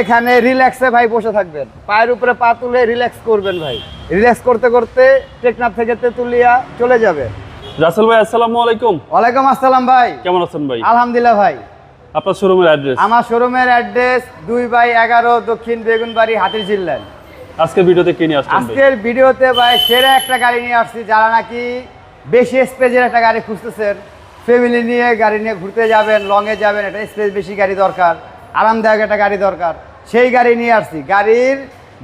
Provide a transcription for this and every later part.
এখানে রিল্যাক্সে ভাই বসে থাকবেন। পায়ের উপরে পা তুলে রিল্যাক্স করবেন ভাই। রিল্যাক্স করতে করতে টেকনাফ থেকে তেতুলিয়া চলে যাবে। রাসেল ভাই আসসালামু আলাইকুম। ওয়ালাইকুম আসসালাম ভাই। কেমন আছেন ভাই? আলহামদুলিল্লাহ ভাই। আপনার শোরুমের অ্যাড্রেস আমার শোরুমের অ্যাড্রেস দুই বাই এগারো দক্ষিণ বেগুনবাড়ি হাতির জিল্লান আজকে ভিডিওতে কি নিয়ে আসছেন আজকের ভিডিওতে ভাই সেরা একটা গাড়ি নিয়ে আসছি যারা নাকি বেশি স্পেসের একটা গাড়ি খুঁজতেছেন। ফ্যামিলি নিয়ে গাড়ি নিয়ে ঘুরতে যাবেন লংয়ে যাবেন একটা স্পেস বেশি গাড়ি দরকার। আরামদায়ক একটা গাড়ি দরকার। সেই গাড়ি নিয়ে আসছি। গাড়ির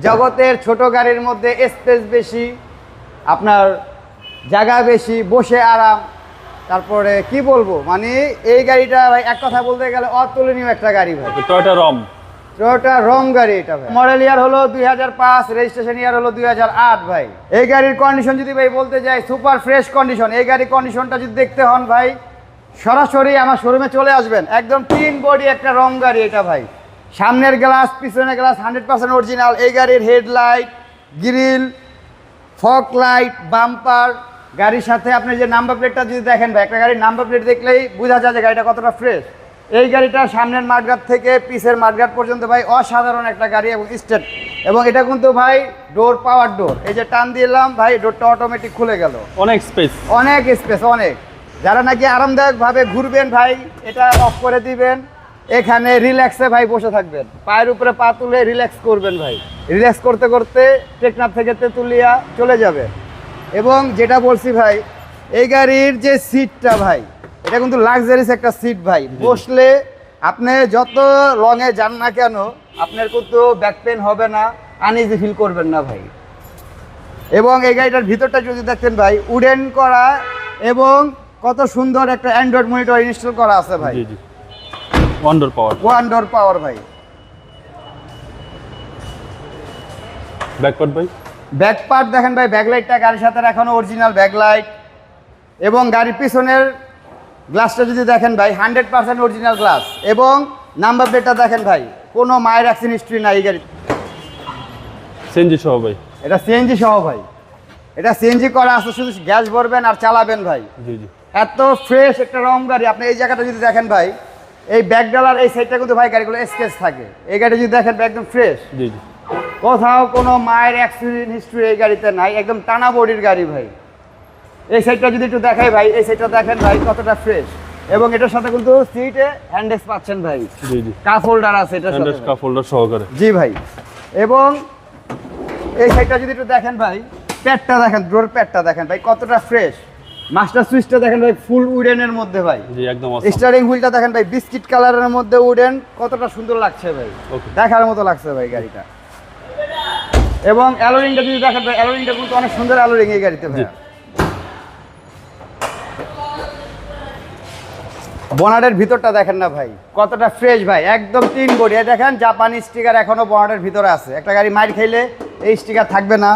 জগতের ছোট গাড়ির মধ্যে স্পেস বেশি আপনার জায়গা বেশি বসে আরাম। তারপরে কি বলব? মানে এই গাড়িটা ভাই এক কথা বলতে গেলে অতুলনীয় একটা গাড়ি ভাই। টয়টা রম টয়োটা রং গাড়ি এটা ভাই। মডেল ইয়ার হলো দুই হাজার পাঁচ রেজিস্ট্রেশন ইয়ার হলো দুই হাজার আট ভাই। এই গাড়ির কন্ডিশন যদি ভাই বলতে যাই সুপার ফ্রেশ কন্ডিশন এই গাড়ির কন্ডিশনটা যদি দেখতে হন ভাই সরাসরি আমার শোরুমে চলে আসবেন। একদম তিন বডি একটা রং গাড়ি এটা ভাই। সামনের গ্লাস পিছনের গ্লাস হান্ড্রেড পার্সেন্ট অরিজিনাল এই গাড়ির headlight grill fog light bumper গাড়ির সাথে আপনি যে নাম্বার প্লেটটা যদি দেখেন ভাই একটা গাড়ির নাম্বার প্লেট দেখলেই বোঝা যায় যে গাড়িটা কতটা ফ্রেশ এই গাড়িটা সামনের মাঠঘাট থেকে পিসের মাঠঘাট পর্যন্ত ভাই অসাধারণ একটা গাড়ি এবং স্টেট এবং এটা কিন্তু ভাই ডোর পাওয়ার ডোর এই যে টান দিলাম ভাই ডোরটা অটোমেটিক খুলে গেল। অনেক স্পেস অনেক স্পেস অনেক। যারা নাকি আরামদায়কভাবে ঘুরবেন ভাই এটা অফ করে দিবেন। এখানে রিল্যাক্সে ভাই বসে থাকবেন। পায়ের উপরে পা তুলে রিল্যাক্স করবেন ভাই। রিল্যাক্স করতে করতে টেকনাফ থেকে তেতুলিয়া চলে যাবে এবং যেটা বলছি ভাই এই গাড়ির যে সিটটা ভাই এটা কিন্তু লাক্সারিস একটা সিট ভাই। বসলে আপনি যত লংয়ে যান না কেন আপনার কিন্তু ব্যাক পেন হবে না আনইজি ফিল করবেন না ভাই। এবং এই গাড়িটার ভিতরটা যদি দেখতেন ভাই উডেন করা এবং কত সুন্দর একটা অ্যান্ড্রয়েড মনিটর ইনস্টল করা আছে ভাই। জি জি। ওয়ান্ডার পাওয়ার ওয়ান ডোর পাওয়ার ভাই। ব্যাকপার্ট ভাই? ব্যাক পার্ট দেখেন ভাই ব্যাকলাইটটা গাড়ির সাথে এখনও অরিজিনাল ব্যাকলাইট এবং গাড়ির পিছনের গ্লাসটা যদি দেখেন ভাই হান্ড্রেড পার্সেন্ট অরিজিনাল গ্লাস এবং নাম্বার প্লেটটা দেখেন ভাই কোনো মায়ের অ্যাক্সিডেন্ট হিস্ট্রি নাই এই গাড়ি সেনজি সহ ভাই। এটা সিএনজি সহ ভাই। এটা সিএনজি করা আছে শুধু গ্যাস ভরবেন আর চালাবেন ভাই। জি জি। এত ফ্রেশ একটা রং গাড়ি। আপনি এই জায়গাটা যদি দেখেন ভাই এই ব্যাক ডালার এই সাইডটা কিন্তু ভাই গাড়িগুলো স্কেচ থাকে। এই গাড়িটা যদি দেখেন একদম ফ্রেশ জি জি। কোথাও কোনো মায়ের অ্যাক্সিডেন্ট হিস্ট্রি এই গাড়িতে নাই একদম টানা বডির গাড়ি ভাই। এই সাইডটা যদি একটু দেখাই ভাই এই সাইডটা দেখেন ভাই কতটা ফ্রেশ এবং এটার সাথে কিন্তু সিটে হ্যান্ডেক্স পাচ্ছেন ভাই। জি জি। কাপ হোল্ডার আছে সাথে। হ্যান্ডেস কাপ হোল্ডার সহকারে। জি ভাই। এবং এই সাইডটা যদি একটু দেখেন ভাই প্যাডটা দেখেন ডোর প্যাডটা দেখেন ভাই কতটা ফ্রেশ মাস্টার সুইচটা দেখেন ভাই ফুল উডেনের মধ্যে ভাই। জি একদম। স্টারিং হুইলটা দেখেন ভাই বিস্কিট কালারের মধ্যে উডেন কতটা সুন্দর লাগছে ভাই. দেখার মতো লাগছে ভাই গাড়িটা। এবং অ্যালোরিংটা যদি দেখেন ভাই অ্যালোরিংটা কিন্তু অনেক সুন্দর অ্যালোরিং এই গাড়িতে ভাই বনারের ভিতরটা দেখেন না ভাই কতটা ফ্রেশ ভাই একদম তিন বডি দেখেন জাপানি স্টিকার এখনও বনারের ভিতরে আছে। একটা গাড়ি মাইর খাইলে এই স্টিকার থাকবে না.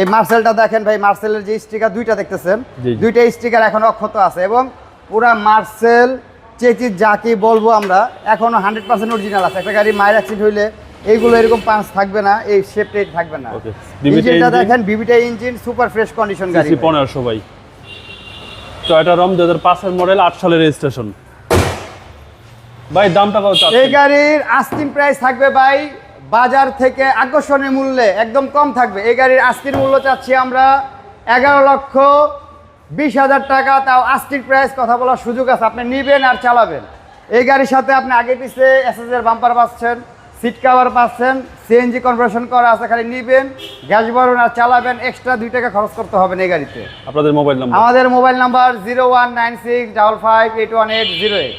এই মার্সেলটা দেখেন ভাই মার্সেলের যে স্টিকার দুইটা দেখতেছেন। দুইটা স্টিকার এখনও অক্ষত আছে এবং পুরা মার্সেল চেচি যা কি বলব আমরা এখনও হান্ড্রেড পার্সেন্ট অরিজিনাল আছে। একটা গাড়ি মায়ের অ্যাক্সিডেন্ট হইলে এইগুলো এরকম পাঁচ থাকবে না এই শেপটা থাকবে না। ইঞ্জিনটা দেখেন বিবিটা ইঞ্জিন সুপার ফ্রেশ কন্ডিশন গাড়ি। পনেরোশো ভাই। টয়টা রম দু হাজার পাঁচের মডেল আট সালের রেজিস্ট্রেশন ভাই দামটা কত এই গাড়ির আস্কিং প্রাইস থাকবে ভাই বাজার থেকে আকর্ষণীয় মূল্যে একদম কম থাকবে। এই গাড়ির আস্কিং মূল্য চাচ্ছি আমরা এগারো লক্ষ বিশ হাজার টাকা। তাও আস্কিং প্রাইস কথা বলার সুযোগ আছে আপনি নিবেন আর চালাবেন। এই গাড়ির সাথে আপনি আগে পিছে এসএস এর বাম্পার পাচ্ছেন সিট কাভার পাচ্ছেন সিএনজি কনভার্সন করা আছে খালি নিবেন গ্যাস ভরুন আর চালাবেন এক্সট্রা দুই টাকা খরচ করতে হবে এই গাড়িতে। আপনাদের মোবাইল নাম্বার আমাদের mobile number zero one nine six double five eight one eight zero eight